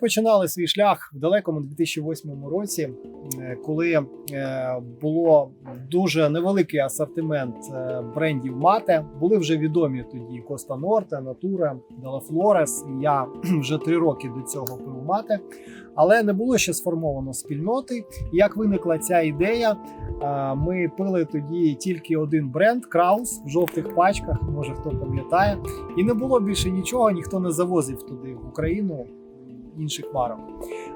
починали свій шлях в далекому 2008 році, е, коли е, було дуже невеликий асортимент е, брендів мате, були вже відомі тоді Коста Норте, Натура, Делафлорес. Я вже три роки до цього пив мате, але не було ще сформовано спільноти. Як виникла ця ідея, ми пили тоді тільки один бренд Краус в жовтих пачках, може хто пам'ятає, і не було більше нічого, ніхто не завозив туди в Україну інших марок.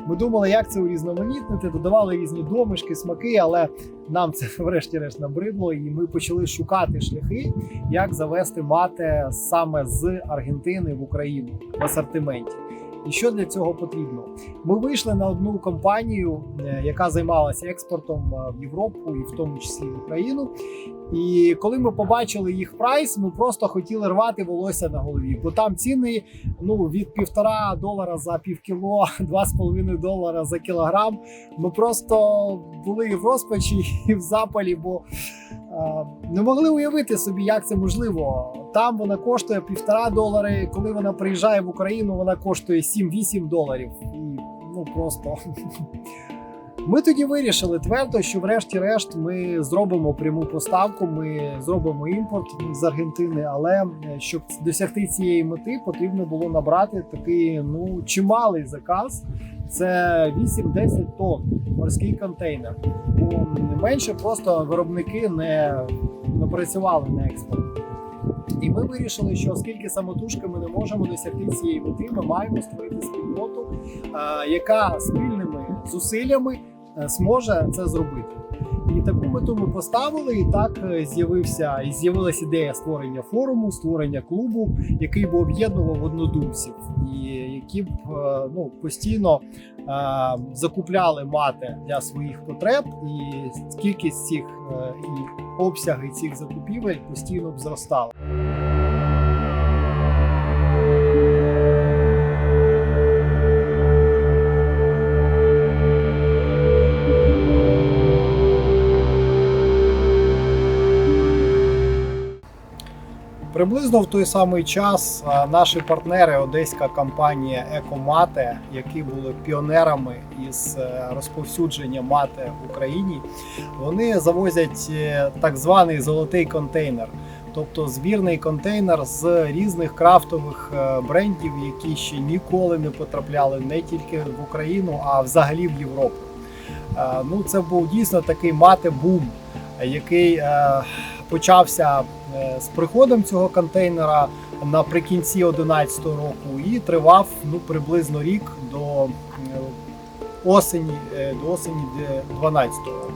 Ми думали, як це урізноманітнити, додавали різні домишки, смаки, але нам це врешті-решт набридло, і ми почали шукати шляхи, як завести мате саме з Аргентини в Україну в асортименті. І що для цього потрібно? Ми вийшли на одну компанію, е, яка займалася експортом е, в Європу і в тому числі в Україну. І коли ми побачили їх прайс, ми просто хотіли рвати волосся на голові, бо там ціни ну від півтора долара за півкіло, два з половиною долара за кілограм. Ми просто були в розпачі і в запалі, бо не могли уявити собі, як це можливо. Там вона коштує півтора долари. Коли вона приїжджає в Україну, вона коштує 7-8 доларів. І ну просто. Ми тоді вирішили твердо, що врешті-решт ми зробимо пряму поставку, ми зробимо імпорт з Аргентини. Але е, щоб досягти цієї мети, потрібно було набрати такий ну чималий заказ. Це 8-10 тонн морський контейнер. Бо менше просто виробники не, працювали на експорт. І ми вирішили, що оскільки самотужки ми не можемо досягти цієї мети, ми маємо створити спільноту, яка спільними зусиллями зможе це зробити. І таку мету ми поставили, і так е, з'явився і з'явилася ідея створення форуму, створення клубу, який би об'єднував однодумців, і які б е, ну постійно е, закупляли мати для своїх потреб, і кількість цих е, і обсяги цих закупівель постійно б зростала. Приблизно в той самий час наші партнери, одеська компанія Екомате, які були піонерами із е, розповсюдження мате в Україні, вони завозять е, так званий золотий контейнер, тобто збірний контейнер з різних крафтових е, брендів, які ще ніколи не потрапляли не тільки в Україну, а взагалі в Європу. Ну, це був дійсно такий мате бум, який почався з приходом цього контейнера наприкінці 2011 року і тривав ну, приблизно рік до е, осені, е, до осені 2012 року.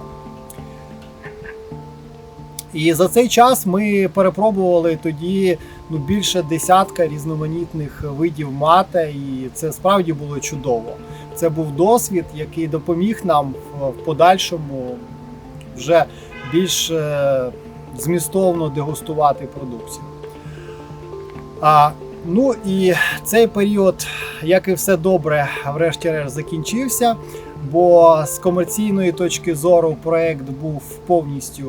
І за цей час ми перепробували тоді ну, більше десятка різноманітних видів мате, і це справді було чудово. Це був досвід, який допоміг нам в- подальшому вже більш е, змістовно дегустувати продукцію. А, ну і цей період, як і все добре, врешті-решт закінчився, бо з комерційної точки зору проект був повністю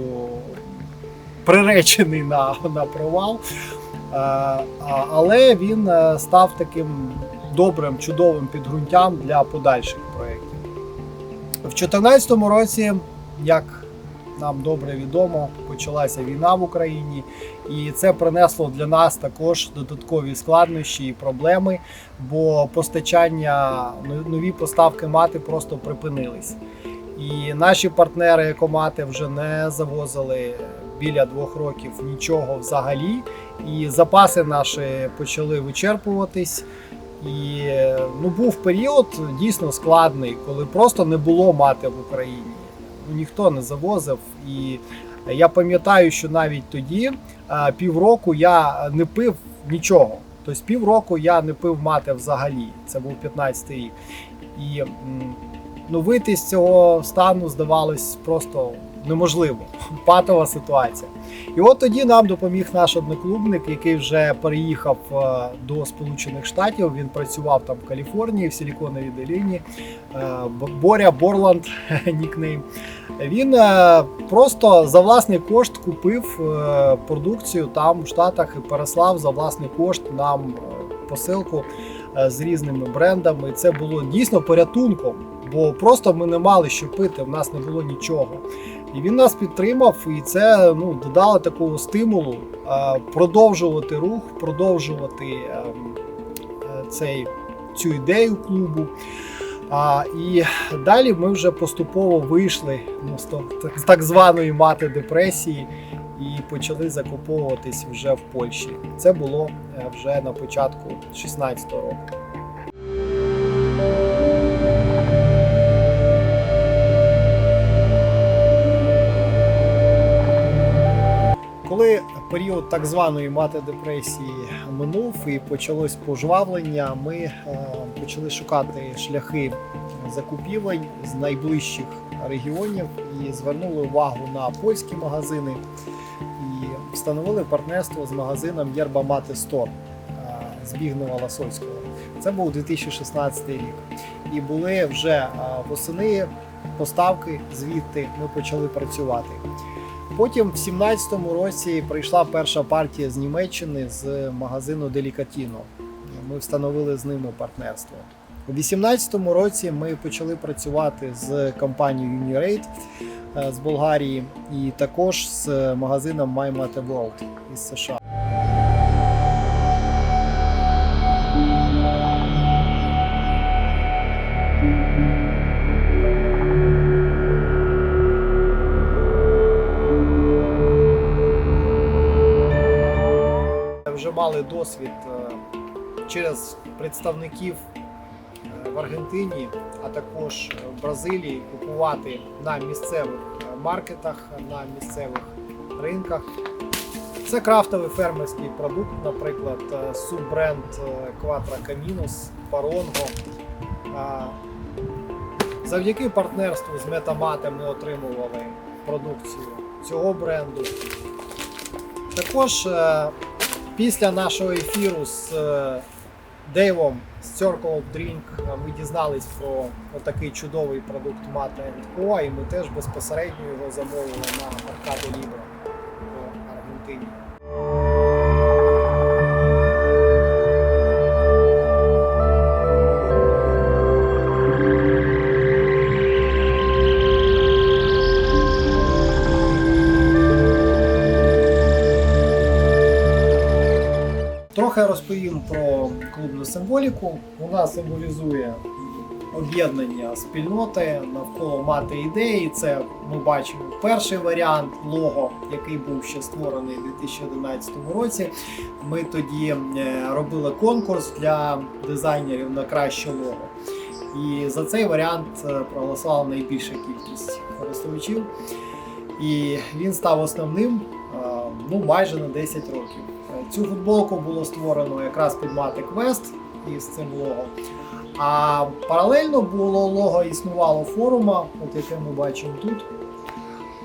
приречений на, на провал. А- Але він е, став таким добрим, чудовим підґрунтям для подальших проєктів. В 2014 році, як нам добре відомо, почалася війна в Україні, і це принесло для нас також додаткові складнощі і проблеми, бо постачання, ну, нові поставки мати просто припинились. І наші партнери екомати вже не завозили біля двох років нічого взагалі. І запаси наші почали вичерпуватись. І ну, був період дійсно складний, коли просто не було мати в Україні. Ніхто не завозив. І я пам'ятаю, що навіть тоді а, півроку я не пив нічого. Тобто півроку я не пив мати взагалі. Це був 15 рік. І ну, вийти з цього стану здавалось просто неможливо. Патова ситуація. І от тоді нам допоміг наш одноклубник, який вже переїхав е, до Сполучених Штатів. Він працював там в Каліфорнії, в Силіконовій доліні. Е, Боря Борланд, нікнейм. Він е, просто за власний кошт купив е, продукцію там в Штатах і переслав за власний кошт нам е, посилку. з різними брендами. Це було дійсно порятунком, бо просто ми не мали що пити, в нас не було нічого. І він нас підтримав, і це ну, додало такого стимулу продовжувати рух, продовжувати е, е, цей, цю ідею клубу. А, і далі ми вже поступово вийшли ну, з так, званої мати депресії і почали закуповуватись вже в Польщі. Це було е, вже на початку 16-го року. Коли період так званої мати депресії минув і почалось пожвавлення, ми е, почали шукати шляхи закупівель з найближчих регіонів і звернули увагу на польські магазини і встановили партнерство з магазином Єрба Мати Стор Збігнева Ласольського. Це був 2016 рік. І були вже е, восени поставки звідти ми почали працювати. Потім в 17-му році прийшла перша партія з Німеччини з магазину Делікатіно. Ми встановили з ними партнерство. У 18-му році ми почали працювати з компанією Unirate е, з Болгарії і також з магазином My Mate World із США. Мали досвід е, через представників е, в Аргентині, а також в Бразилії купувати на місцевих е, маркетах, на місцевих ринках. Це крафтовий фермерський продукт, наприклад, е, суббренд е, Quattro Caminos, Parongo. Завдяки партнерству з Metamatem ми отримували продукцію цього бренду. Також е, після нашого ефіру з е, Дейвом з Circle Drink е, ми дізнались про такий чудовий продукт Mate Co. І ми теж безпосередньо його замовили на Mercado Libre в Аргентині. Трохи розповім про клубну символіку. Вона символізує об'єднання спільноти навколо мати ідеї. Це ми бачимо перший варіант лого, який був ще створений у 2011 році. Ми тоді е, робили конкурс для дизайнерів на краще лого. І за цей варіант е, проголосувала найбільша кількість користувачів. І він став основним е, ну, майже на 10 років. Е, Цю футболку було створено якраз під мати квест із цим лого. А паралельно було лого існувало форума, от яке ми бачимо тут.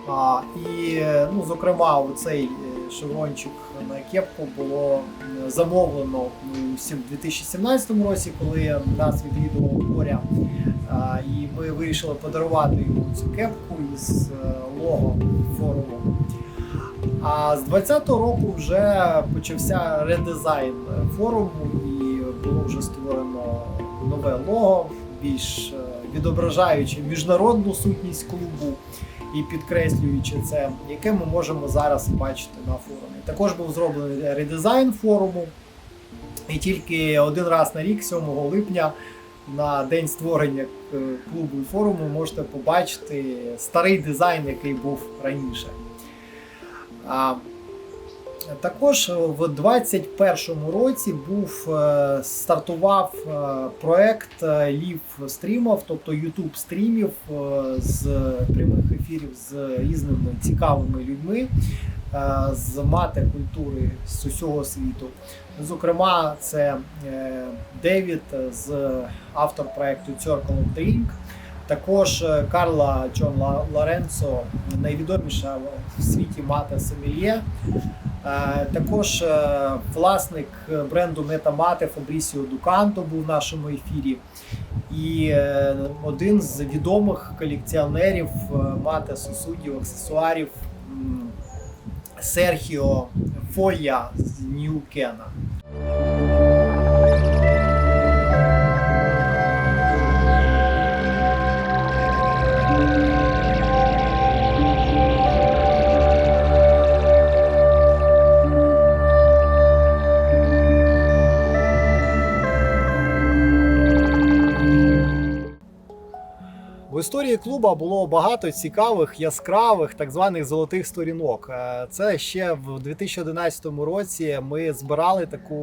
А, і, е, ну, зокрема, цей шеврончик на кепку було е, замовлено у 2017 році, коли нас відвідував Боря. А, і ми вирішили подарувати йому цю кепку із е, лого форуму. А з 20-го року вже почався редизайн форуму і було вже створено нове лого, більш е, відображаючи міжнародну сутність клубу і підкреслюючи це, яке ми можемо зараз бачити на форумі. Також був зроблений редизайн форуму, і тільки один раз на рік, 7 липня, на день створення е, клубу і форуму, можете побачити старий дизайн, який був раніше. А, також в 2021 році був е, стартував е, проект е, лів стрімів, тобто YouTube стрімів з прямих ефірів з різними цікавими людьми з мати культури з усього світу. Зокрема, це Девід з автор проекту Circle of Drink. Також е, Карла Ла- Лоренцо, найвідоміша в світі мати Сомельє. Е, Також е, власник бренду Метамати Фабрісіо Дуканто був в нашому ефірі. І один з відомих колекціонерів мати сусудів, аксесуарів Серхіо Фоя з Нью-Кена. Історії клуба було багато цікавих, яскравих, так званих золотих сторінок. Е, Це ще в 2011 році ми збирали таку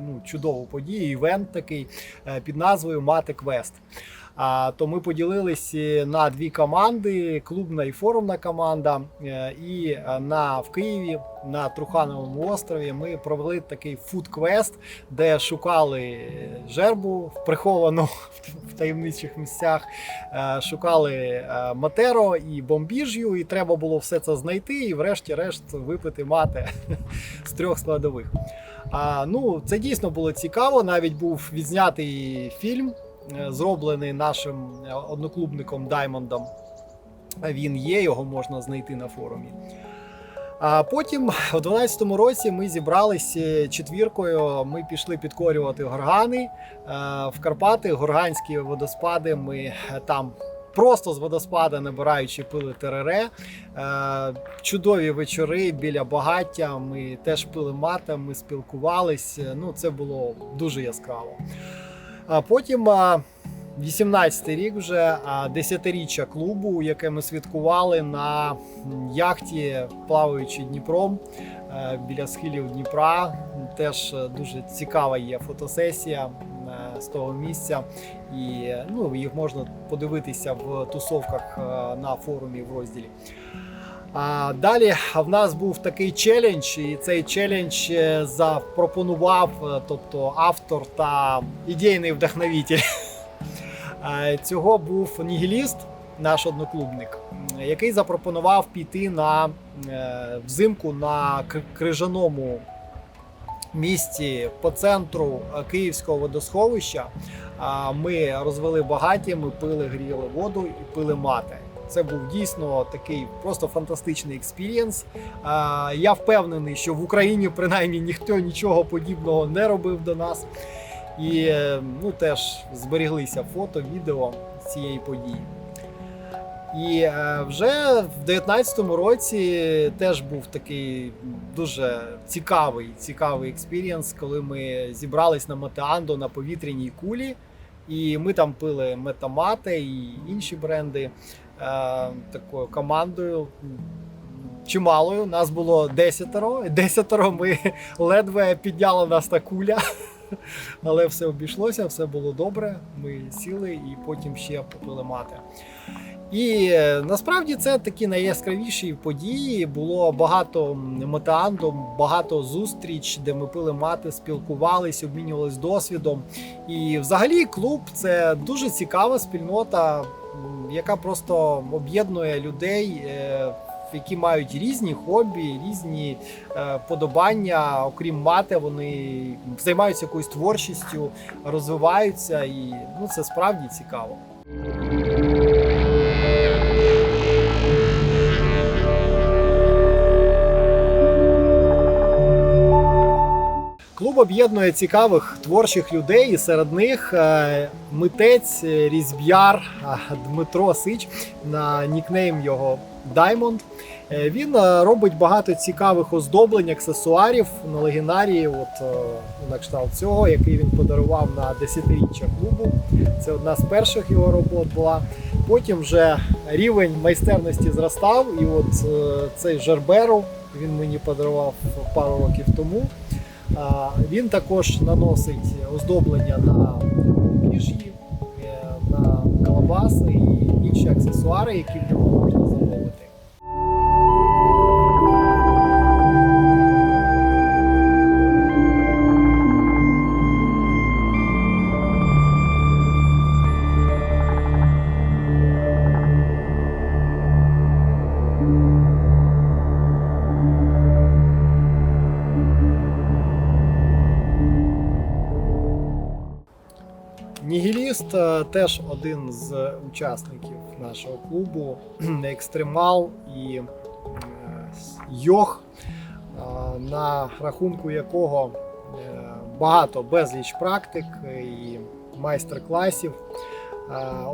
ну, чудову подію, івент такий е, під назвою Мати Квест. То ми поділились на дві команди: клубна і форумна команда. Е, І е, на в Києві на Трухановому острові ми провели такий фуд-квест, де шукали жербу приховану в таємничих місцях. Е, Шукали матеро і бомбіж'ю, і треба було все це знайти і, врешті-решт, випити мати з трьох складових. А, ну, це дійсно було цікаво. Навіть був відзнятий фільм, зроблений нашим е, одноклубником Даймондом. Він є, його можна знайти на форумі. А потім, у 12-му році, ми зібралися четвіркою. Ми пішли підкорювати горгани е, в Карпати, горганські водоспади. Ми е, там просто з водоспада набираючи пили терере. Е, Чудові вечори біля багаття. Ми теж пили мата, ми спілкувались. Ну, це було дуже яскраво. А потім. а, 18-й рік вже а, 10-річчя клубу, яке ми святкували на яхті, плаваючи Дніпром е, біля схилів Дніпра. Теж е, дуже цікава є фотосесія е, з того місця. І ну, їх можна подивитися в тусовках на форумі в розділі. А далі в нас був такий челендж, і цей челендж е, запропонував, е, тобто автор та ідейний вдохновитель цього був нігіліст, наш одноклубник, який запропонував піти на е, взимку на крижаному місці по центру Київського водосховища. Ми розвели багаті, ми пили, гріли воду і пили мати. Це був дійсно такий просто фантастичний експірієнс. Я впевнений, що в Україні принаймні ніхто нічого подібного не робив до нас. І е, ну, теж зберіглися фото, відео з цієї події. І е, вже в 19-му році теж був такий дуже цікавий, цікавий експірієнс, коли ми зібрались на Метеандо на повітряній кулі. І ми там пили метамати і інші бренди такою командою. Чималою, нас було десятеро. Десятеро ми ледве підняла нас та куля. Але все обійшлося, все було добре. Ми сіли і потім ще попили мати. І е, насправді це такі найяскравіші події. Було багато метеандом, багато зустріч, де ми пили мати, спілкувались, обмінювались досвідом. І взагалі клуб це дуже цікава спільнота, яка просто об'єднує людей. е, Які мають різні хобі, різні е, подобання, окрім мати, вони займаються якоюсь творчістю, розвиваються, і ну це справді цікаво. Клуб об'єднує цікавих творчих людей, і серед них е, митець, е, різб'яр а, Дмитро Сич на нікнейм його Diamond. Е, Він робить багато цікавих оздоблень, аксесуарів на легенарії, от е, на кшталт цього, який він подарував на 10-річчя клубу. Це одна з перших його робот була. Потім вже рівень майстерності зростав, і от цей Жерберу він мені подарував пару років тому. Він також наносить оздоблення на біжі, на колбаси і інші аксесуари, які в нього можна теж один з учасників нашого клубу, екстремал і е, йог, е, на рахунку якого е, багато безліч практик і майстер-класів.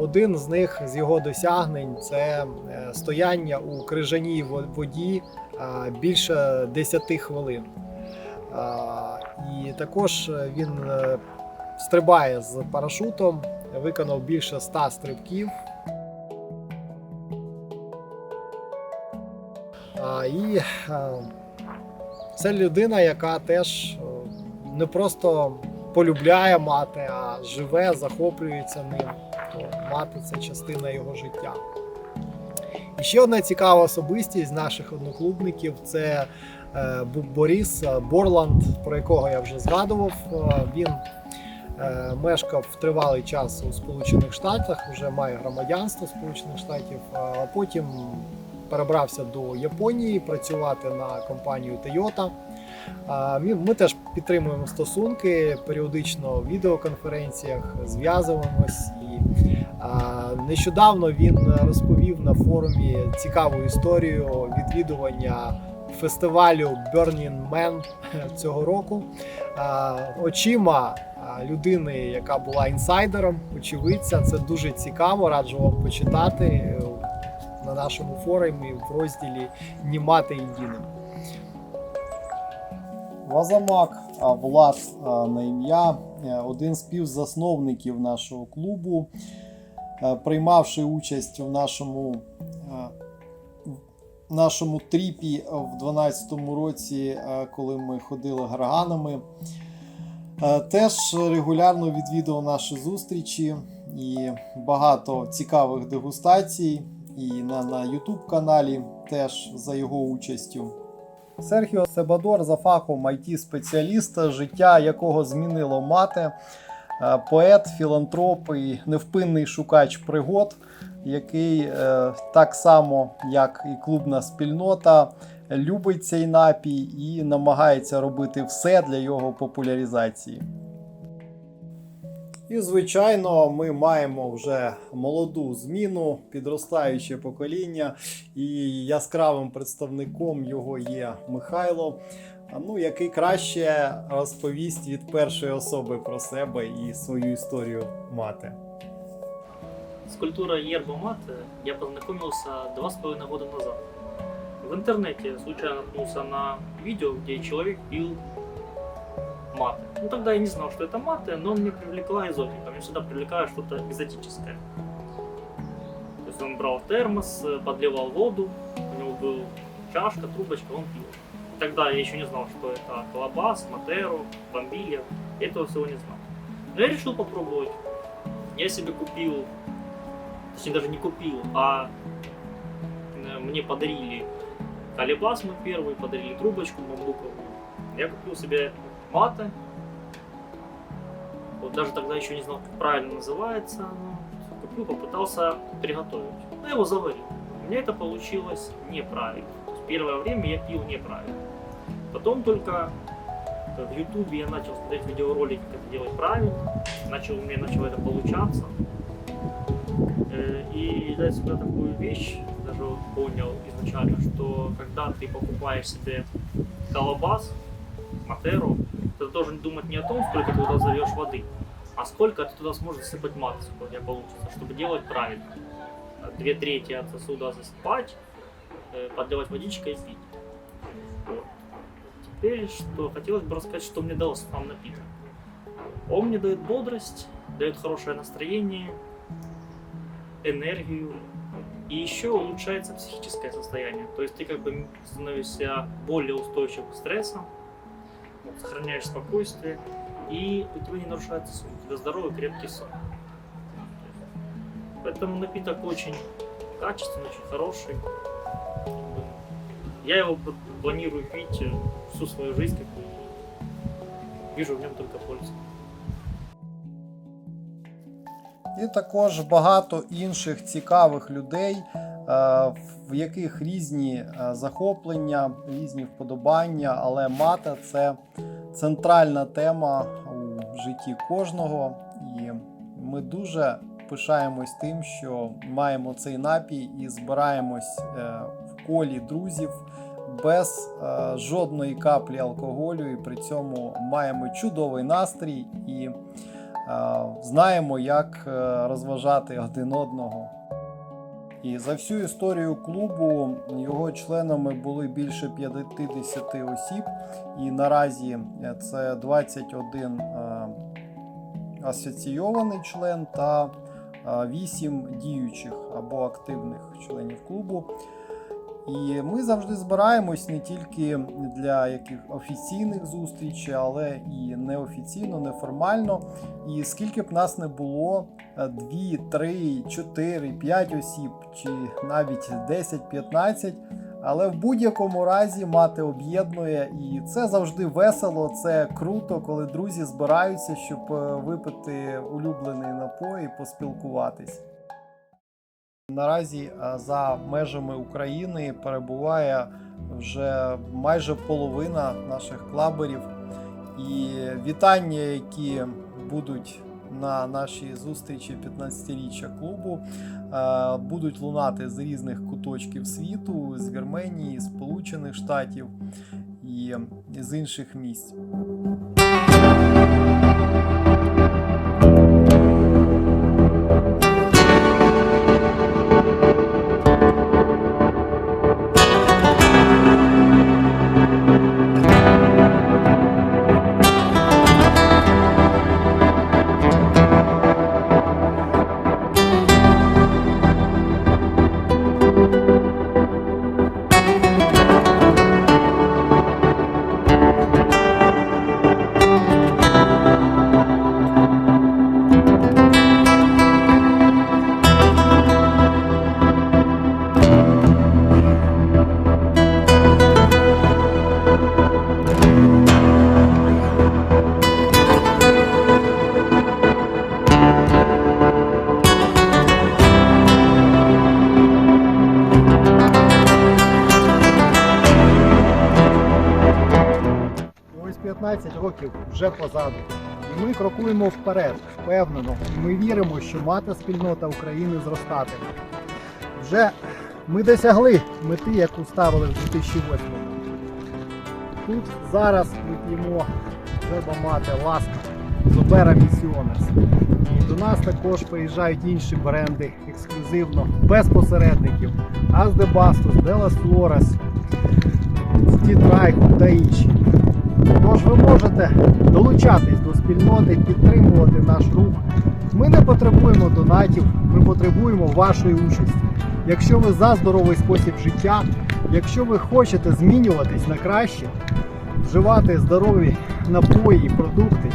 Один з них з його досягнень це стояння у крижаній воді більше 10 хвилин. І також він стрибає з парашутом, виконав більше ста стрибків. І це людина, яка теж е, не просто полюбляє мати, а живе, захоплюється ним. Мати це частина його життя. І ще одна цікава особистість наших одноклубників це е, Борис Борланд, про якого я вже згадував. Е, він мешкав тривалий час у Сполучених Штатах, вже має громадянство Сполучених Штатів, а потім перебрався до Японії працювати на компанію Toyota. Ми, теж підтримуємо стосунки періодично в відеоконференціях, зв'язуємось. Нещодавно він розповів на форумі цікаву історію відвідування фестивалю Burning Man цього року. Очима людини, яка була інсайдером, очевидця, це дуже цікаво. Раджу вам почитати е, на нашому форумі в розділі Німати єдиним. Вазамак Влад на ім'я, е, один з співзасновників нашого клубу, е, приймавши участь в нашому, нашому тріпі в 12-му році, коли ми ходили гарганами. Е, Теж регулярно відвідував наші зустрічі і багато цікавих дегустацій. І на, на YouTube каналі теж за його участю. Серхіо Себадор за фахом it спеціаліст життя якого змінило мати, е, поет, філантроп і невпинний шукач пригод, який е, так само, як і клубна спільнота, любить цей напій і намагається робити все для його популяризації. І, звичайно, ми маємо вже молоду зміну, підростаюче покоління, і яскравим представником його є Михайло, ну, який краще розповість від першої особи про себе і свою історію мати. С культурой ерба мате я познакомился два с половиной года назад. В интернете случайно наткнулся на видео, где человек пил маты. Ну тогда я не знал, что это маты, но мне привлекла экзотика. Мне всегда привлекает что-то экзотическое. То есть он брал термос, подливал воду, у него был чашка, трубочка, он пил. Тогда я еще не знал, что это колобас, матеро, бомбилья. Этого всего не знал. Но я решил попробовать. Я себе купил точнее даже не купил, а э, мне подарили колебас мой первый, подарили трубочку бамбуковую. Я купил себе маты. Вот даже тогда еще не знал, как правильно называется. оно. Купил, попытался приготовить. Ну, я его заварил. У меня это получилось неправильно. Первое время я пил неправильно. Потом только э, в ютубе я начал смотреть видеоролики, как это делать правильно. Начал, у меня начало это получаться. Э, И дать себе такую вещь, понял изначально, что когда ты покупаешь себе колобас, матеру, ты должен думать не о том, сколько ты туда зальешь воды, а сколько ты туда сможешь засыпать сколько у тебя получится, чтобы делать правильно. Две трети от сосуда засыпать, э, подливать водичкой и пить. Вот. Теперь, что хотелось бы рассказать, что мне дал сам напиток. Он мне дает бодрость, дает хорошее настроение, энергию. И еще улучшается психическое состояние. То есть ты как бы становишься более устойчив к стрессам, вот, сохраняешь спокойствие, и у тебя не нарушается сон. У тебя здоровый, крепкий сон. Поэтому напиток очень качественный, очень хороший. Я его планирую пить э, всю свою жизнь, как бы. Вижу в нем только пользу. І також багато інших цікавих людей, е, в яких різні е, захоплення, різні вподобання, але мата це центральна тема у житті кожного. І ми дуже пишаємось тим, що маємо цей напій і збираємось е, в колі друзів без е, жодної каплі алкоголю, і при цьому маємо чудовий настрій. І знаємо, як е, розважати один одного. І за всю історію клубу його членами були більше 50 осіб, і наразі е, це 21 е, асоційований член та 8 діючих або активних членів клубу. І ми завжди збираємось не тільки для яких офіційних зустрічей, але і неофіційно, неформально. І скільки б нас не було, 2, 3, 4, 5 осіб, чи навіть 10, 15. Але в будь-якому разі мати об'єднує, і це завжди весело, це круто, коли друзі збираються, щоб е, випити улюблений напій і поспілкуватись. Наразі е, за межами України перебуває вже майже половина наших клаберів. І вітання, які будуть на нашій зустрічі 15-річчя клубу, е, будуть лунати з різних куточків світу, з Вірменії, Сполучених Штатів і з інших місць. Років вже позаду. І ми крокуємо вперед, впевнено. Ми віримо, що мата спільнота України зростатиме. Вже ми досягли мети, яку ставили в 2008 Тут зараз ми п'ємо треба мати ласка з Обера Місіонес. І до нас також приїжджають інші бренди ексклюзивно, без посередників. Азде Бастус, Делас Флорес, Стітрайку та інші. Тож ви можете долучатись до спільноти, підтримувати наш рух. Ми не потребуємо донатів, ми потребуємо вашої участі. Якщо ви за здоровий спосіб життя, якщо ви хочете змінюватись на краще, вживати здорові напої і продукти,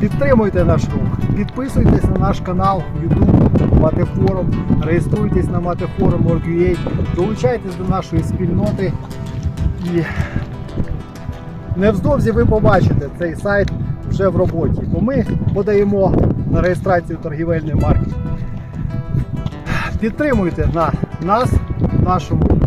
підтримуйте наш рух, підписуйтесь на наш канал в YouTube Матефорум, реєструйтесь на mateforum.org.ua, долучайтесь до нашої спільноти і Невдовзі ви побачите цей сайт вже в роботі, бо ми подаємо на реєстрацію торгівельної марки. Підтримуйте на нас, нашому